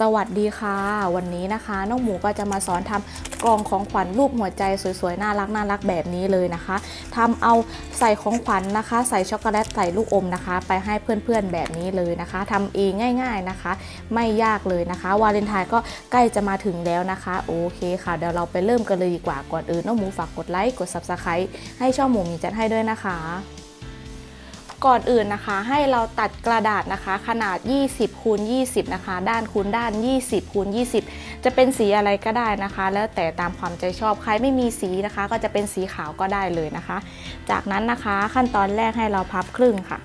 สวัสดีค่ะ วันนี้นะคะน้องหมูก็จะมาสอนทำกล่องของขวัญรูปหัวใจสวยๆ น่ารักน่ารักแบบนี้เลยนะคะทำเอาใส่ของขวัญนะคะ ใส่ช็อกโกแลตใส่ลูกอมนะคะ ไปให้เพื่อนๆแบบนี้เลยนะคะทำเองง่ายๆนะคะ ไม่ยากเลยนะคะ วาเลนไทน์ก็ใกล้จะมาถึงแล้วนะคะ โอเคค่ะ เดี๋ยวเราไปเริ่มกันเลยดีกว่าก่อนอื่นน้องหมูฝากกดไลค์กด subscribe ให้ช่องหมูมีจัดให้ด้วยนะคะ ก่อนอื่นนะคะให้เราตัดกระดาษนะคะ ขนาด 20คูณ20 นะคะ ด้านคูณด้าน 20คูณ20 จะเป็นสีอะไรก็ได้นะคะ แล้วแต่ตามความใจชอบใครไม่มีสีนะคะ ก็จะเป็นสีขาวก็ได้เลยนะคะ จากนั้นนะคะขั้นตอนแรกให้เราพับครึ่งค่ะ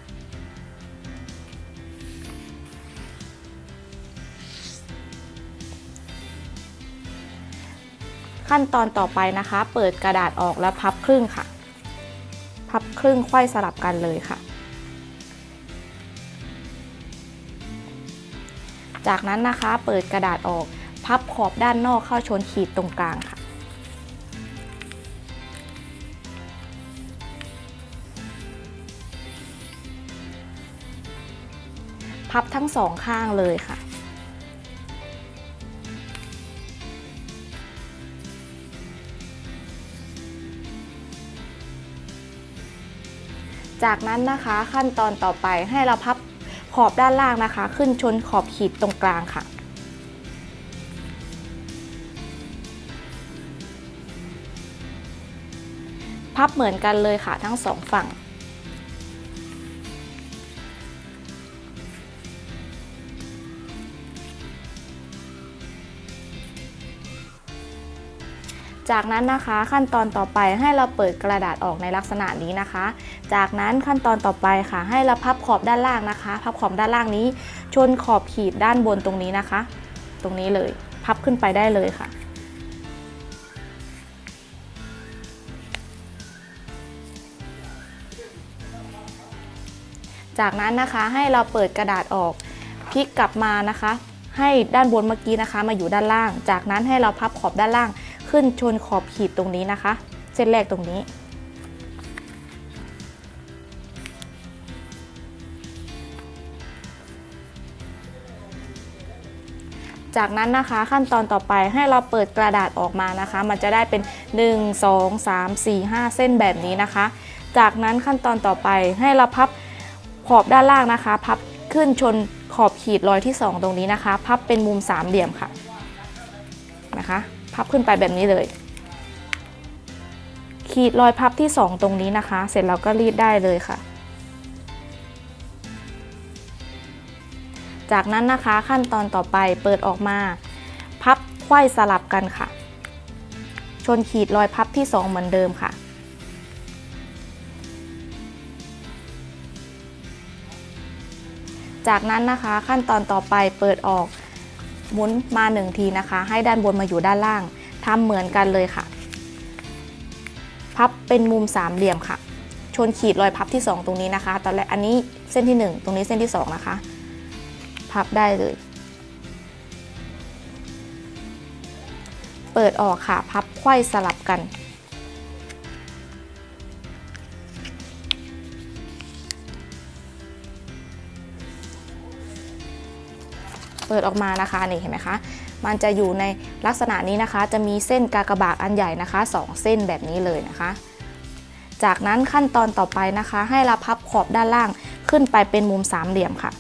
ขั้นตอนต่อไปนะคะ เปิดกระดาษออกแล้วพับครึ่งค่ะ พับครึ่งไขว้สลับกันเลยค่ะ จากนั้นนะคะเปิดกระดาษออก พับขอบด้านนอกเข้าชนขีดตรงกลางค่ะ พับทั้งสองข้างเลยค่ะจากนั้นนะคะขั้นตอนต่อไปให้เราพับ ขอบด้านล่างนะคะ ขึ้นชนขอบขีดตรงกลางค่ะ พับเหมือนกันเลยค่ะทั้งสองฝั่ง จากนั้นนะคะขั้นตอนต่อไปให้เราเปิดกระดาษออกในลักษณะนี้นะคะ จากนั้นขั้นตอนต่อไปค่ะ ให้เราพับขอบด้านล่างนะคะ พับขอบด้านล่างนี้ ชนขอบขีดด้านบนตรงนี้นะคะ ตรงนี้เลยพับขึ้นไปได้เลยค่ะจากนั้นนะคะให้เราเปิดกระดาษออกพลิกกลับมานะคะ ให้ด้านบนเมื่อกี้นะคะ มาอยู่ด้านล่าง จากนั้นให้เราพับขอบด้านล่าง ขึ้นชนขอบขีดตรงนี้นะคะ เส้นแรกตรงนี้ จากนั้นนะคะขั้นตอนต่อไปให้เราเปิดกระดาษออกมานะคะ มันจะได้เป็น 1 2 3 4 5 เส้นแบบนี้นะคะ จากนั้นขั้นตอนต่อไปให้เราพับขอบด้านล่างนะคะ พับขึ้นชนขอบขีดรอยที่ 2 ตรงนี้นะคะ พับเป็นมุมสามเหลี่ยมค่ะนะคะ พับขึ้นไปแบบนี้เลย ขีดรอยพับที่ 2 ตรงนี้นะคะ เสร็จแล้วก็รีดได้เลยค่ะ จากนั้นนะคะขั้นตอนต่อไปเปิดออกมา พับไขว้สลับกันค่ะ ชนขีดรอยพับที่ 2 เหมือนเดิมค่ะ จากนั้นนะคะขั้นตอนต่อไปเปิดออก หมุนมาหนึ่งทีนะคะ ให้ด้านบนมาอยู่ด้านล่างทำเหมือนกันเลยค่ะ พับเป็นมุมสามเหลี่ยมค่ะ ชนขีดรอยพับที่ 2 ตรงนี้นะคะ ตอนแรกอันนี้เส้นที่ 1 ตรงนี้เส้นที่ 2 นะคะ พับได้เลย เปิดออกค่ะ พับไขว้สลับกัน เปิดออกมานะคะนี่เห็นไหมคะ มันจะอยู่ในลักษณะนี้นะคะ จะมีเส้นกากบาทอันใหญ่นะคะ 2 เส้นแบบนี้เลยนะคะ จากนั้นขั้นตอนต่อไปนะคะ ให้เราพับขอบด้านล่างขึ้นไปเป็นมุมสามเหลี่ยมค่ะ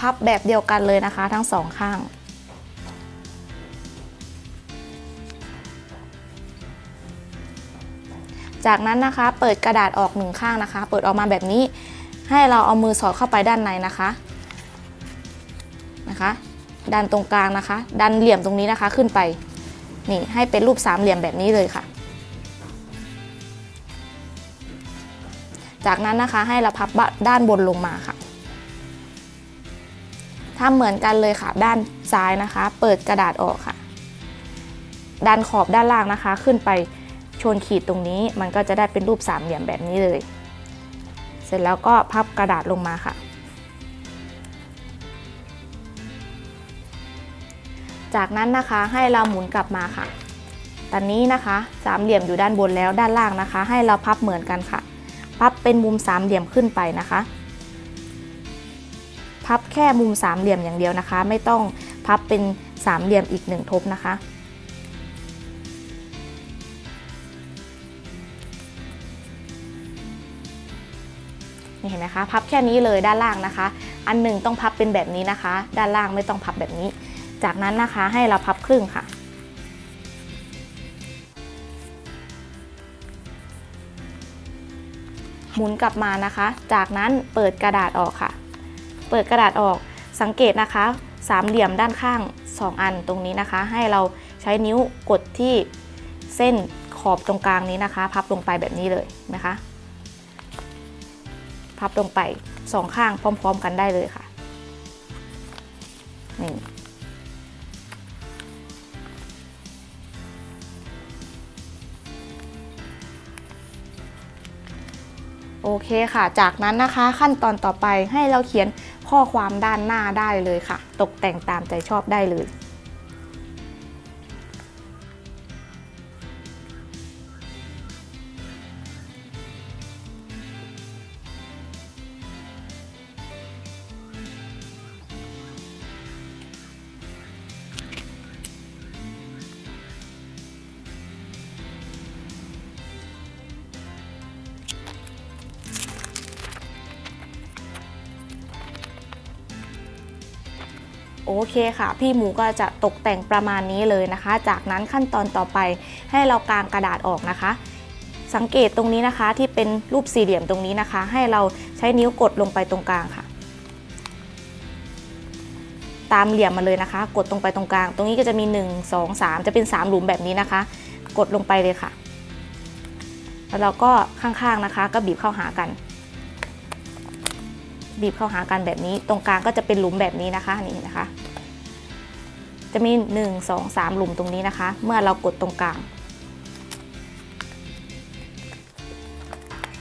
พับแบบเดียวกันเลยนะคะ ทั้งสองข้างจากนั้นนะคะเปิดกระดาษออกหนึ่งข้างนะคะ เปิดออกมาแบบนี้ ให้เราเอามือสอดเข้าไปด้านในนะคะนะคะ ดันตรงกลางนะคะ ดันเหลี่ยมตรงนี้นะคะขึ้นไป นี่ให้เป็นรูปสามเหลี่ยมแบบนี้เลยค่ะ จากนั้นนะคะให้เราพับด้านบนลงมาค่ะทำเหมือนกันเลยค่ะ ด้านซ้ายนะคะ เปิดกระดาษออกค่ะ ดันขอบด้านล่างนะคะ ขึ้นไปชนขีดตรงนี้ มันก็จะได้เป็นรูปสามเหลี่ยมแบบนี้เลย เสร็จแล้วก็พับกระดาษลงมาค่ะ จากนั้นนะคะให้เราหมุนกลับมาค่ะ ตอนนี้นะคะสามเหลี่ยมอยู่ด้านบนแล้วด้านล่างนะคะ ให้เราพับเหมือนกันค่ะ พับเป็นมุมสามเหลี่ยมขึ้นไปนะคะ พับแค่มุมสามเหลี่ยมอย่างเดียวนะคะ ไม่ต้องพับเป็นสามเหลี่ยมอีกหนึ่งทบนะคะ นี่เห็นไหมคะ พับแค่นี้เลยด้านล่างนะคะ อันหนึ่งต้องพับเป็นแบบนี้นะคะ ด้านล่างไม่ต้องพับแบบนี้ จากนั้นนะคะให้เราพับครึ่งค่ะ หมุนกลับมานะคะ จากนั้นเปิดกระดาษออกค่ะ เปิดกระดาษออกสังเกตนะคะ สามเหลี่ยมด้านข้าง 2 อันตรงนี้นะคะ ให้เราใช้นิ้วกดที่เส้นขอบตรงกลางนี้นะคะ พับลงไปแบบนี้เลยนะคะ พับลงไปสองข้างพร้อม ๆ กันได้เลยค่ะนี่โอเคค่ะ จากนั้นนะคะขั้นตอนต่อไปให้เราเขียนข้อความด้านหน้าได้เลยค่ะ ตกแต่งตามใจชอบได้เลย เคค่ะ พี่หมูก็จะตกแต่งประมาณนี้เลยนะคะ จากนั้นขั้นตอนต่อไปให้เรากางกระดาษออกนะคะ สังเกตตรงนี้นะคะที่เป็นรูปสี่เหลี่ยมตรงนี้นะคะ ให้เราใช้นิ้วกดลงไปตรงกลางค่ะ ตามเหลี่ยมมาเลยนะคะ กดตรงไปตรงกลาง ตรงนี้ก็จะมี 1 2 3 จะเป็น 3 หลุมแบบนี้นะคะ กดลงไปเลยค่ะ แล้วเราก็ข้างๆนะคะ ก็บีบเข้าหากัน บีบเข้าหากันแบบนี้ ตรงกลางก็จะเป็นหลุมแบบนี้นะคะนี่นะคะ จะมี 1 2 3 หลุมตรงนี้นะคะ เมื่อเรากดตรงกลาง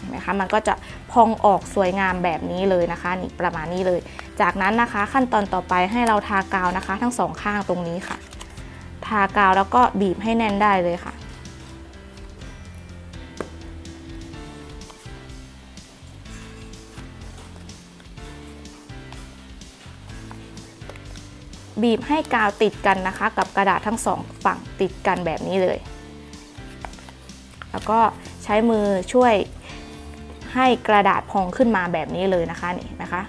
นไหมคะมันก็จะพองออกสวยงามแบบนี้เลยนะคะนี่ประมาณนี้เลย จากนั้นนะคะขั้นตอนต่อไปให้เราทากาวนะคะ ทั้งสองข้างตรงนี้ค่ะ ทากาวแล้วก็บีบให้แน่นได้เลยค่ะ บีบให้กาวติดกันนะคะ กับกระดาษทั้งสองฝั่งติดกันแบบนี้เลย แล้วก็ใช้มือช่วยให้กระดาษพองขึ้นมาแบบนี้เลยนะคะนี่นะคะ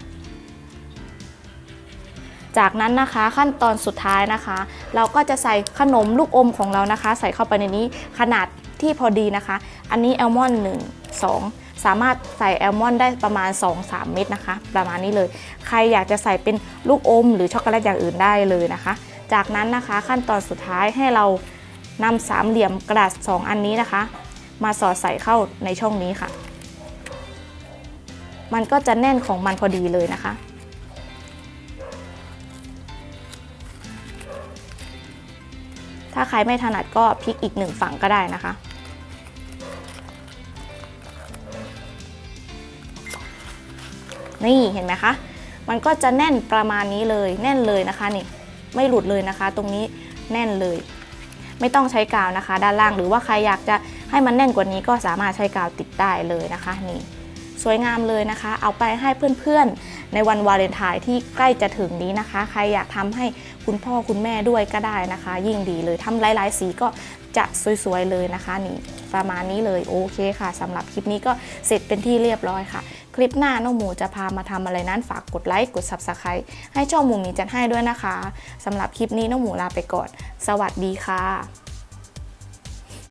จากนั้นนะคะขั้นตอนสุดท้ายนะคะ เราก็จะใส่ขนมลูกอมของเรานะคะ ใส่เข้าไปในนี้ขนาดที่พอดีนะคะ อันนี้แอลมอนด์1 2สอง สามารถใส่แอลมอนด์ได้ประมาณ 2-3 เม็ดนะคะ ประมาณนี้เลย ใครอยากจะใส่เป็นลูกอม หรือช็อกโกแลตอย่างอื่นได้เลยนะคะ จากนั้นนะคะขั้นตอนสุดท้ายให้เรานำสามเหลี่ยมกระดาษ2อันนี้นะคะ มาสอดใส่เข้าในช่องนี้ค่ะ มันก็จะแน่นของมันพอดีเลยนะคะถ้าใครไม่ถนัดก็พลิกอีกหนึ่งฝั่งก็ได้นะคะ นี่เห็นไหมคะ มันก็จะแน่นประมาณนี้เลยแน่นเลยนะคะนี่ไม่หลุดเลยนะคะ ตรงนี้แน่นเลย ไม่ต้องใช้กาวนะคะ ด้านล่างหรือว่าใครอยากจะให้มันแน่นกว่านี้ก็สามารถใช้กาวติดได้เลยนะคะนี่สวยงามเลยนะคะ เอาไปให้เพื่อนๆ ในวันวาเลนไทน์ที่ใกล้จะถึงนี้นะคะ ใครอยากทำให้คุณพ่อคุณแม่ด้วยก็ได้นะคะ ยิ่งดีเลยทำหลายๆ สีก็จะสวยๆเลยนะคะนี่ประมาณนี้เลยโอเคค่ะสำหรับคลิปนี้ก็เสร็จเป็นที่เรียบร้อยค่ะ คลิปหน้าน้องหมูจะพามาทำอะไรนั้นฝากกดไลค์กด Subscribe ให้ช่องหมูมีจัดให้ด้วยนะคะสำหรับคลิปนี้น้องหมูลาไปก่อน สวัสดีค่ะ